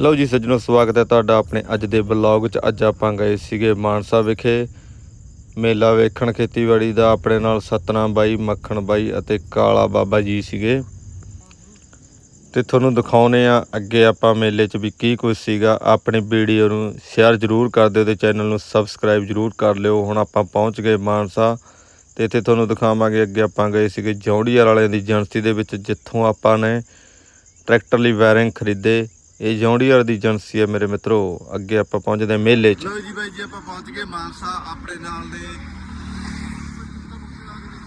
ਲਓ ਜੀ ਸੱਜਣੋ, ਸਵਾਗਤ ਹੈ ਤੁਹਾਡਾ ਆਪਣੇ ਅੱਜ ਦੇ ਵਲੌਗ 'ਚ। ਅੱਜ ਆਪਾਂ ਗਏ ਸੀਗੇ ਮਾਨਸਾ ਵਿਖੇ। ਮੇਲਾ ਵੇਖਣ ਖੇਤੀਬਾੜੀ ਦਾ ਆਪਣੇ ਨਾਲ ਸਤਨਾਮ ਬਾਈ, ਮੱਖਣ ਬਾਈ ਅਤੇ ਕਾਲਾ ਬਾਬਾ ਜੀ ਸੀਗੇ। ਤੇ ਤੁਹਾਨੂੰ ਦਿਖਾਉਨੇ ਆ, ਅੱਗੇ ਆਪਾਂ ਮੇਲੇ 'ਚ ਵੀ ਕੀ ਕੁਝ ਸੀਗਾ। ਆਪਣੀ ਵੀਡੀਓ ਨੂੰ ਸ਼ੇਅਰ ਜ਼ਰੂਰ ਕਰ ਦਿਓ ਤੇ ਚੈਨਲ ਨੂੰ ਸਬਸਕ੍ਰਾਈਬ ਜ਼ਰੂਰ ਕਰ ਲਿਓ। ਹੁਣ ਆਪਾਂ ਪਹੁੰਚ ਗਏ ਮਾਨਸਾ ਤੇ ਇੱਥੇ ਤੁਹਾਨੂੰ ਦਿਖਾਵਾਂਗੇ, ਅੱਗੇ ਆਪਾਂ ਗਏ ਸੀਗੇ ਜੌਂਡੀਆਰ ਵਾਲਿਆਂ ਦੀ ਏਜੰਸੀ ਦੇ ਵਿੱਚ, ਜਿੱਥੋਂ ਆਪਾਂ ਨੇ ਟਰੈਕਟਰ ਲਈ ਵਾਇਰਿੰਗ ਖਰੀਦੇ। ਇਹ ਜੌਂਡੀਆਰ ਦੀ ਏਜੰਸੀ ਹੈ ਮੇਰੇ ਮਿੱਤਰੋ ਅੱਗੇ ਆਪਾਂ ਪਹੁੰਚਦੇ ਹਾਂ ਮੇਲੇ 'ਚ। ਲੋ ਜੀ ਬਾਈ ਜੀ ਆਪਾਂ ਪਹੁੰਚ ਗਏ ਮਾਨਸਾ ਆਪਣੇ ਨਾਲ ਦੇ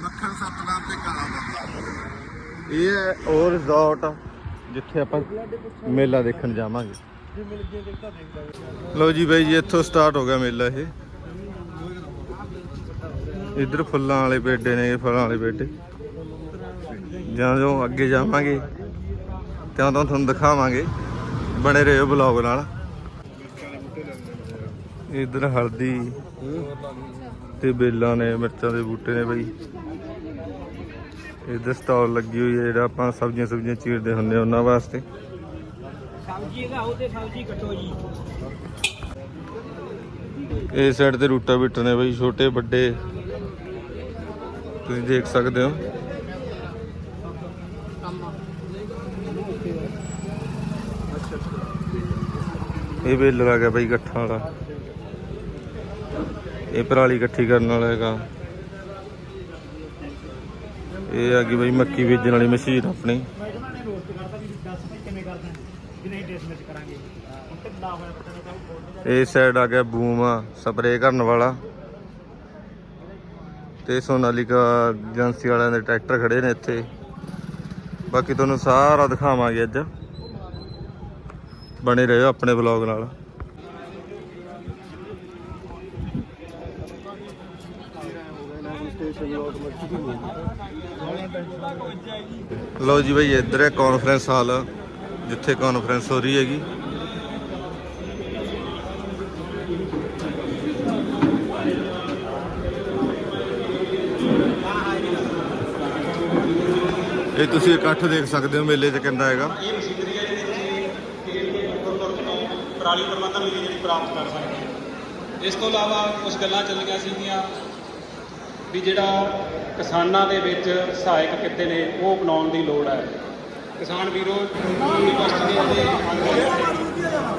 ਮੱਖਣ ਸਤਨਾਮ ਤੇ ਕਾਲਾ ਇਹ ਹੈ ਉਹ ਰਿਜ਼ੋਰਟ ਜਿੱਥੇ ਆਪਾਂ ਮੇਲਾ ਦੇਖਣ ਜਾਵਾਂਗੇ। ਲਓ ਜੀ ਬਾਈ ਜੀ ਇੱਥੋਂ ਸਟਾਰਟ ਹੋ ਗਿਆ ਮੇਲਾ ਇਹ। ਇੱਧਰ ਫੁੱਲਾਂ ਵਾਲੇ ਬੇਡੇ ਨੇ ਫਲਾਂ ਵਾਲੇ ਬੇਡੇ ਜਾਂ ਜੋ ਅੱਗੇ ਜਾਵਾਂਗੇ ਤਾਂ ਤੁਹਾਨੂੰ ਦਿਖਾਵਾਂਗੇ। ਬਣੇ ਰਹੋ ਬਲੌਗ ਨਾਲ। ਇੱਧਰ ਹਲਦੀ ਤੇ ਬੇਲਾਂ ਨੇ ਮਿਰਚਾਂ ਦੇ ਬੂਟੇ ਨੇ ਬਈ। ਇੱਧਰ ਸਟਾਲ ਲੱਗੀ ਹੋਈ ਹੈ ਜਿਹੜਾ ਆਪਾਂ ਸਬਜ਼ੀਆਂ ਸਬਜ਼ੀਆਂ ਚੀਰਦੇ ਹੁੰਦੇ ਆ ਉਹਨਾਂ ਵਾਸਤੇ। ਸਬਜ਼ੀ ਹੈਗਾ ਉਹ ਤੇ ਸਬਜ਼ੀ ਕੱਟੋ ਜੀ। ਇਸ ਸਾਈਡ ਤੇ ਰੂਟਾ ਬਿਟਰ ਨੇ ਬਈ ਛੋਟੇ ਵੱਡੇ। ਤੁਸੀਂ ਦੇਖ ਸਕਦੇ ਹੋ। ਇਹ ਬੇਲਰ ਆ ਗਿਆ ਬਈ ਇਕੱਠਾ ਵਾਲਾ। ਇਹ ਪਰਾਲੀ ਇਕੱਠੀ ਕਰਨ ਵਾਲਾ ਹੈਗਾ। ਇਹ ਆ ਗਈ ਬਾਈ ਮੱਕੀ ਬੀਜਣ ਵਾਲੀ ਮਸ਼ੀਨ ਆਪਣੀ। ਇਹ ਸਾਈਡ ਆ ਗਿਆ ਬੂਮ ਸਪਰੇ ਕਰਨ ਵਾਲਾ। ਤੇ ਸੋਨਾਲੀਕਾ ਏਜੰਸੀ ਵਾਲਿਆਂ ਦੇ ਟਰੈਕਟਰ ਖੜੇ ਨੇ ਇੱਥੇ। ਬਾਕੀ ਤੁਹਾਨੂੰ ਸਾਰਾ ਦਿਖਾਵਾਂਗੇ ਅੱਜ। ਬਣੇ ਰਹੋ ਆਪਣੇ ਵਲੌਗ ਨਾਲ। ਲਓ ਜੀ ਬਈ, ਇੱਧਰ ਹੈ ਕਾਨਫਰੰਸ ਹਾਲ ਜਿੱਥੇ ਕਾਨਫਰੰਸ ਹੋ ਰਹੀ ਹੈਗੀ। ਇਹ ਤੁਸੀਂ ਇਕੱਠ ਦੇਖ ਸਕਦੇ ਹੋ, ਮੇਲੇ 'ਚ ਕਿੰਨਾ ਹੈਗਾ ਇਹ ਮਸ਼ੀਨਰੀ ਹੈ ਜਿਹੜੀ ਤੁਸੀਂ ਗੁਰਦੁਆਰੇ ਤੋਂ ਪਰਾਲੀ ਪ੍ਰਬੰਧਨ ਲਈ ਜਿਹੜੀ ਪ੍ਰਾਪਤ ਕਰ ਸਕਦੇ ਹੋ। ਇਸ ਤੋਂ ਇਲਾਵਾ ਕੁਝ ਗੱਲਾਂ ਚੱਲੀਆਂ ਸੀਗੀਆਂ ਵੀ ਜਿਹੜਾ ਕਿਸਾਨਾਂ ਦੇ ਵਿੱਚ ਸਹਾਇਕ ਕਿੱਤੇ ਨੇ ਉਹ ਬਣਾਉਣ ਦੀ ਲੋੜ ਹੈ। ਕਿਸਾਨ ਵੀਰੋ ਯੂਨੀਵਰਸਿਟੀ ਦੇ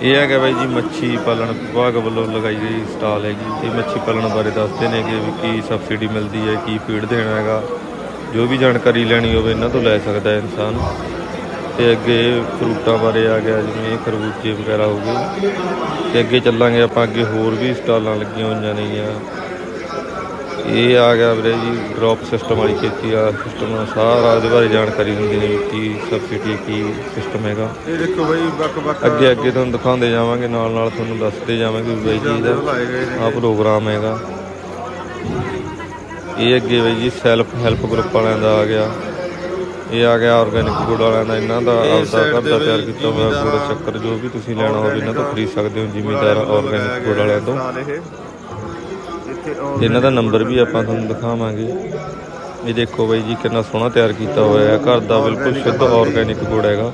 ਇਹ ਹੈਗਾ ਬਾਈ ਜੀ ਮੱਛੀ ਪਾਲਣ ਵਿਭਾਗ ਵੱਲੋਂ ਲਗਾਈ ਗਈ ਸਟਾਲ ਹੈਗੀ ਇਹ ਮੱਛੀ ਪਾਲਣ ਬਾਰੇ ਦੱਸਦੇ ਨੇ ਕਿ ਕੀ ਸਬਸਿਡੀ ਮਿਲਦੀ ਹੈ ਕੀ ਫੀਡ ਦੇਣਾ ਹੈਗਾ ਜੋ ਵੀ ਜਾਣਕਾਰੀ ਲੈਣੀ ਹੋਵੇ ਇਹਨਾਂ ਤੋਂ ਲੈ ਸਕਦਾ ਹੈ ਇਨਸਾਨ। ਤੇ ਅੱਗੇ ਫਰੂਟਾਂ ਬਾਰੇ ਆ ਗਿਆ ਜਿਵੇਂ ਖਰਬੂਜੇ ਵਗੈਰਾ ਹੋ ਗਏ। ਤੇ ਅੱਗੇ ਚੱਲਾਂਗੇ ਆਪਾਂ ਅੱਗੇ ਹੋਰ ਵੀ ਸਟਾਲਾਂ ਲੱਗੀਆਂ ਹੋਈਆਂ ਨੇਗੀਆਂ। ਇਹ ਆ ਗਿਆ ਵੀਰੇ ਜੀ ਡ੍ਰੌਪ ਸਿਸਟਮ ਵਾਲੀ ਖੇਤੀ ਆ। ਸਿਸਟਮ ਸਾਰਾ ਉਹਦੇ ਬਾਰੇ ਜਾਣਕਾਰੀ ਦਿੰਦੇ ਨੇ ਕੀ ਸਬਸਿਡੀ ਕੀ ਸਿਸਟਮ ਹੈਗਾ। ਇਹ ਦੇਖੋ ਬਾਈ ਬੱਕ ਬੱਕ ਅੱਗੇ ਅੱਗੇ ਤੁਹਾਨੂੰ ਦਿਖਾਉਂਦੇ ਜਾਵਾਂਗੇ ਨਾਲ ਨਾਲ ਤੁਹਾਨੂੰ ਦੱਸਦੇ ਜਾਵਾਂਗੇ ਵੀ ਬਾਈ ਜੀ ਦਾ ਆ ਪ੍ਰੋਗਰਾਮ ਹੈਗਾ। ਇਹ ਅੱਗੇ ਬਾਈ ਜੀ ਸੈਲਫ ਹੈਲਪ ਗਰੁੱਪ ਵਾਲਿਆਂ ਦਾ ਆ ਗਿਆ। ਇਹ ਆ ਗਿਆ ਆਰਗੈਨਿਕ ਗੁੜ ਵਾਲਿਆਂ ਦਾ ਇਹਨਾਂ ਦਾ ਆਪਦਾ ਘਰ ਦਾ ਤਿਆਰ ਕੀਤਾ ਹੋਇਆ ਗੁੜ ਸ਼ੱਕਰ ਜੋ ਵੀ ਤੁਸੀਂ ਲੈਣਾ ਹੋਵੇ ਇਹਨਾਂ ਤੋਂ ਖਰੀਦ ਸਕਦੇ ਹੋ ਜ਼ਿਮੀਂਦਾਰ ਆਰਗੈਨਿਕ ਗੁੜ ਵਾਲਿਆਂ ਤੇ। ਇਹਨਾਂ ਦਾ ਨੰਬਰ ਵੀ ਆਪਾਂ ਤੁਹਾਨੂੰ ਦਿਖਾਵਾਂਗੇ। ਇਹ ਦੇਖੋ ਬਾਈ ਜੀ ਕਿੰਨਾ ਸੋਹਣਾ ਤਿਆਰ ਕੀਤਾ ਹੋਇਆ ਹੈ। ਘਰ ਦਾ ਬਿਲਕੁਲ ਸ਼ੁੱਧ ਆਰਗੈਨਿਕ ਗੁੜ ਹੈਗਾ।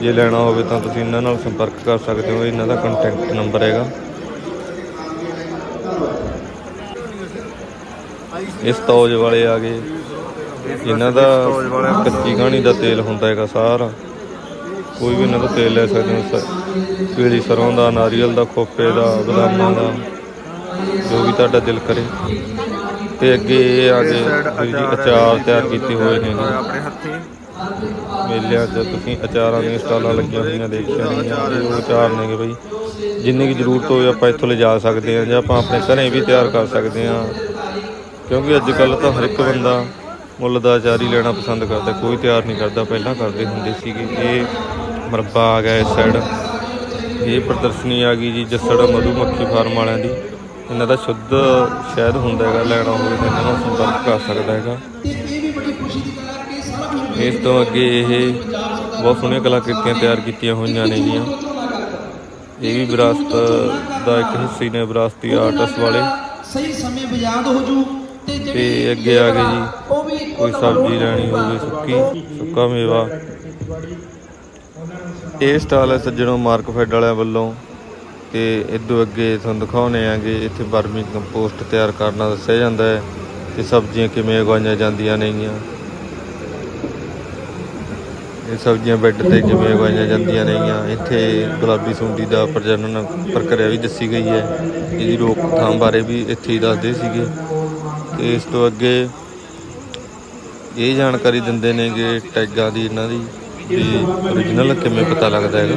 ਜੇ ਲੈਣਾ ਹੋਵੇ ਤਾਂ ਤੁਸੀਂ ਇਹਨਾਂ ਨਾਲ ਸੰਪਰਕ ਕਰ ਸਕਦੇ ਹੋ। ਇਹਨਾਂ ਦਾ ਕੰਟੈਕਟ ਨੰਬਰ ਹੈਗਾ। ਇਸ ਤੌਜ ਵਾਲੇ ਆ ਗਏ। ਇਹਨਾਂ ਦਾ ਕੱਚੀ ਘਾਣੀ ਦਾ ਤੇਲ ਹੁੰਦਾ ਹੈਗਾ ਸਾਰਾ। ਕੋਈ ਵੀ ਇਹਨਾਂ ਦਾ ਤੇਲ ਲੈ ਸਕਦੇ ਹੋ। ਸ- ਪੀਲੀ ਸਰੋਂ ਦਾ, ਨਾਰੀਅਲ ਦਾ, ਖੋਪੇ ਦਾ, ਬਦਾਮਾਂ ਦਾ, ਜੋ ਵੀ ਤੁਹਾਡਾ ਦਿਲ ਕਰੇ। ਤੇ ਅੱਗੇ ਇਹ ਆ ਗਏ ਜੀ ਅਚਾਰ ਤਿਆਰ ਕੀਤੇ ਹੋਏ ਨੇ। ਆਪਣੇ ਹੱਥੀਂ ਮੇਲਿਆਂ 'ਚ ਤੁਸੀਂ ਅਚਾਰਾਂ ਦੀਆਂ ਸਟਾਲਾਂ ਲੱਗੀਆਂ ਹੋਈਆਂ ਦੇਖੀਆਂ ਹੋਣਗੀਆਂ ਉਹ ਅਚਾਰ ਨੇਗੇ ਬਈ। ਜਿੰਨੀ ਕੀ ਜ਼ਰੂਰਤ ਹੋਵੇ ਆਪਾਂ ਇੱਥੋਂ ਲਿਜਾ ਸਕਦੇ ਹਾਂ ਜਾਂ ਆਪਾਂ ਆਪਣੇ ਘਰੇ ਵੀ ਤਿਆਰ ਕਰ ਸਕਦੇ ਹਾਂ। ਕਿਉਂਕਿ ਅੱਜ ਕੱਲ ਤਾਂ ਹਰ ਇੱਕ ਬੰਦਾ ਮੁੱਲ ਦਾ ਅਚਾਰ ਹੀ ਲੈਣਾ ਪਸੰਦ ਕਰਦਾ, ਕੋਈ ਤਿਆਰ ਨਹੀਂ ਕਰਦਾ। ਪਹਿਲਾਂ ਕਰਦੇ ਹੁੰਦੇ ਸੀਗੇ। ਇਹ ਮਰਬਾ ਆ ਗਿਆ ਇਸ ਸਾਈਡ ਇਹ ਪ੍ਰਦਰਸ਼ਨੀ ਆ ਗਈ ਜੀ, ਜੱਸੜ ਮਧੂਮੱਖੀ ਫਾਰਮ ਵਾਲਿਆਂ ਦੀ। ਇਹਨਾਂ ਦਾ ਸ਼ੁੱਧ ਸ਼ਹਿਦ ਹੁੰਦਾ ਹੈਗਾ, ਲੈਣਾ ਹੋਵੇ ਤਾਂ ਇਹਨਾਂ ਨਾਲ ਸੰਪਰਕ ਕਰ ਸਕਦਾ ਹੈਗਾ। ਇਸ ਤੋਂ ਅੱਗੇ ਇਹ ਬਹੁਤ ਸੋਹਣੀਆਂ ਕਲਾਕ੍ਰਿਤੀਆਂ ਤਿਆਰ ਕੀਤੀਆਂ ਹੋਈਆਂ ਨੇਗੀਆਂ ਇਹ ਵੀ ਵਿਰਾਸਤ ਦਾ ਇੱਕ ਹਿੱਸਾ ਨੇ, ਵਿਰਾਸਤੀ ਆਰਟਸ ਵਾਲੇ। ਸਹੀ ਸਮੇਂ ਬਜਾਦ ਹੋ ਜੂ ਤੇ ਅੱਗੇ ਆ ਗਏ ਜੀ। ਕੋਈ ਸਬਜ਼ੀ ਲੈਣੀ ਹੋਵੇ ਸੁੱਕੀ ਸੁੱਕਾ ਮੇਵਾ। ਇਹ ਸਟਾਲ ਹੈ ਸੱਜਣੋਂ ਮਾਰਕ ਫੈਡ ਵਾਲਿਆਂ ਵੱਲੋਂ ਤੇ ਇਦੋਂ ਅੱਗੇ ਤੁਹਾਨੂੰ ਦਿਖਾਉਣੇ ਆਂਗੇ ਇੱਥੇ ਵਰਮੀ ਕੰਪੋਸਟ ਤਿਆਰ ਕਰਨਾ ਦੱਸਿਆ ਜਾਂਦਾ ਹੈ ਤੇ ਸਬਜ਼ੀਆਂ ਕਿਵੇਂ ਉਗਾਈਆਂ ਜਾਂਦੀਆਂ ਨੇਗੀਆਂ। ਇਹ ਸਬਜ਼ੀਆਂ ਬੈੱਡ ਤੇ ਕਿਵੇਂ ਉਗਾਈਆਂ ਜਾਂਦੀਆਂ ਨੇਗੀਆਂ। ਇੱਥੇ ਗੁਲਾਬੀ ਸੁੰਡੀ ਦਾ ਪ੍ਰਜਨਨ ਪ੍ਰਕਿਰਿਆ ਵੀ ਦੱਸੀ ਗਈ ਹੈ। ਇਹਦੀ ਰੋਕਥਾਮ ਬਾਰੇ ਵੀ ਇੱਥੇ ਹੀ ਦੱਸਦੇ ਸੀਗੇ। ਤੇ ਇਸ ਤੋਂ ਅੱਗੇ ਇਹ ਜਾਣਕਾਰੀ ਦਿੰਦੇ ਨੇਗੇ ਟੈਗਾਂ ਦੀ ਇਹਨਾਂ ਦੀ, ਵੀ origignal ਕਿਵੇਂ ਪਤਾ ਲੱਗਦਾ ਹੈਗਾ।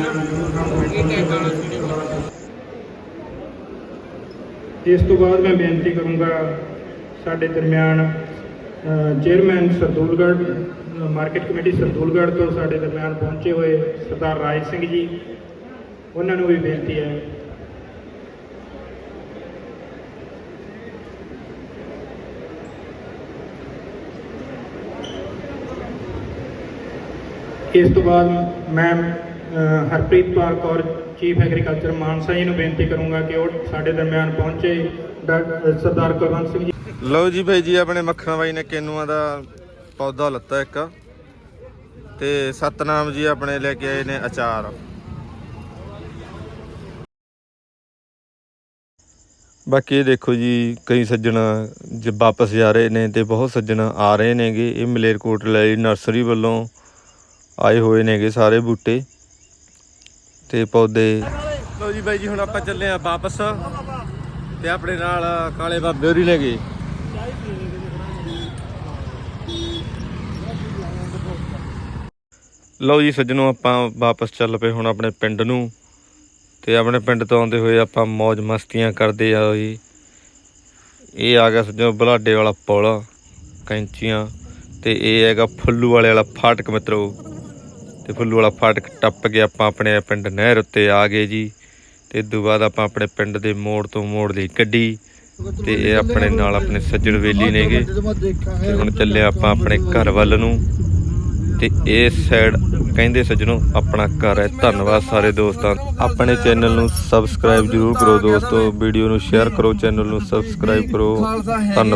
ਇਸ ਤੋਂ ਬਾਅਦ ਮੈਂ ਬੇਨਤੀ ਕਰੂੰਗਾ ਸਾਡੇ ਦਰਮਿਆਨ chairman Sardulgarh market committee Sardulgarh ਤੋਂ ਸਾਡੇ ਦਰਮਿਆਨ ਪਹੁੰਚੇ ਹੋਏ ਸਰਦਾਰ ਰਾਜ ਸਿੰਘ ਜੀ। ਉਹਨਾਂ ਨੂੰ ਵੀ ਬੇਨਤੀ ਹੈ ਇਸ ਤੋਂ ਬਾਅਦ ਮੈਂ ਹਰਪ੍ਰੀਤ ਕੌਰ ਚੀਫ ਐਗਰੀਕਲਚਰ ਮਾਨਸਾ ਜੀ ਨੂੰ ਬੇਨਤੀ ਕਰੂੰਗਾ ਕਿ ਉਹ ਸਾਡੇ ਦਰਮਿਆਨ ਪਹੁੰਚੇ। ਸਰਦਾਰ ਕੁਲਵੰਤ ਸਿੰਘ ਜੀ। ਲਓ ਜੀ ਭਾਈ ਜੀ, ਆਪਣੇ ਮੱਖਣ ਬਾਈ ਨੇ ਕੇਨੂਆਂ ਦਾ ਪੌਦਾ ਲੱਤਾ ਇੱਕ। ਤੇ ਸਤਨਾਮ ਜੀ ਆਪਣੇ ਲੈ ਕੇ ਆਏ ਨੇ ਅਚਾਰ। ਬਾਕੀ ਇਹ ਦੇਖੋ ਜੀ, ਕਈ ਸੱਜਣ ਜ ਵਾਪਸ ਜਾ ਰਹੇ ਨੇ ਤੇ ਬਹੁਤ ਸੱਜਣ ਆ ਰਹੇ ਨੇਗੇ। ਇਹ ਮਲੇਰਕੋਟਲਾ ਦੀ ਨਰਸਰੀ ਵੱਲੋਂ ਆਏ ਹੋਏ ਨੇਗੇ ਸਾਰੇ ਬੂਟੇ ਤੇ ਪੌਦੇ। ਲਓ ਜੀ ਬਾਈ ਜੀ, ਹੁਣ ਆਪਾਂ ਚੱਲੇ ਆ ਵਾਪਸ ਤੇ ਆਪਣੇ ਨਾਲ ਕਾਲੇ ਬਾਬੇ ਹੋਰੀ ਲੈ ਗਏ ਲਓ ਜੀ ਸੱਜਣੋ, ਆਪਾਂ ਵਾਪਸ ਚੱਲ ਪਏ ਹੁਣ ਆਪਣੇ ਪਿੰਡ ਨੂੰ ਤੇ ਆਪਣੇ ਪਿੰਡ ਤੋਂ ਆਉਂਦੇ ਹੋਏ ਆਪਾਂ ਮौज ਮਸਤੀਆਂ ਕਰਦੇ ਆ ਜੀ। ਇਹ ਆ ਗਿਆ ਸੱਜਣੋ, ਬਲਾਡੇ ਵਾਲਾ ਪੁਲ, ਕੈਂਚੀਆਂ ਤੇ ਇਹ ਹੈਗਾ ਫੁੱਲੂ ਵਾਲੇ ਵਾਲਾ ਫਾਟਕ ਮਿੱਤਰੋ। ਤੇ ਫੁੱਲੂ ਵਾਲਾ ਫਾਟਕ ਟੱਪ ਕੇ ਆਪਾਂ ਆਪਣੇ ਪਿੰਡ ਨਹਿਰ ਉੱਤੇ ਆ ਗਏ ਜੀ। ਤੇ ਇਸ ਤੋਂ ਬਾਅਦ ਆਪਾਂ ਆਪਣੇ ਪਿੰਡ ਦੇ ਮੋੜ ਤੋਂ ਮੋੜ ਲਈ ਗੱਡੀ। ਤੇ ਇਹ ਆਪਣੇ ਨਾਲ ਆਪਣੇ ਸੱਜਣ ਵੇਲੀ ਨੇਗੇ। ਤੇ ਹੁਣ ਚੱਲੇ ਆਪਾਂ ਆਪਣੇ ਘਰ ਵੱਲ ਨੂੰ। ਤੇ ਇਸ ਸਾਈਡ ਕਹਿੰਦੇ ਸੱਜਣੋ, ਆਪਣਾ ਘਰ ਹੈ। ਧੰਨਵਾਦ ਸਾਰੇ ਦੋਸਤਾਂ। ਆਪਣੇ ਚੈਨਲ ਨੂੰ ਸਬਸਕ੍ਰਾਈਬ ਜਰੂਰ ਕਰੋ ਦੋਸਤੋ। ਵੀਡੀਓ ਨੂੰ ਸ਼ੇਅਰ ਕਰੋ ਚੈਨਲ ਨੂੰ ਸਬਸਕ੍ਰਾਈਬ ਕਰੋ। ਧੰਨਵਾਦ।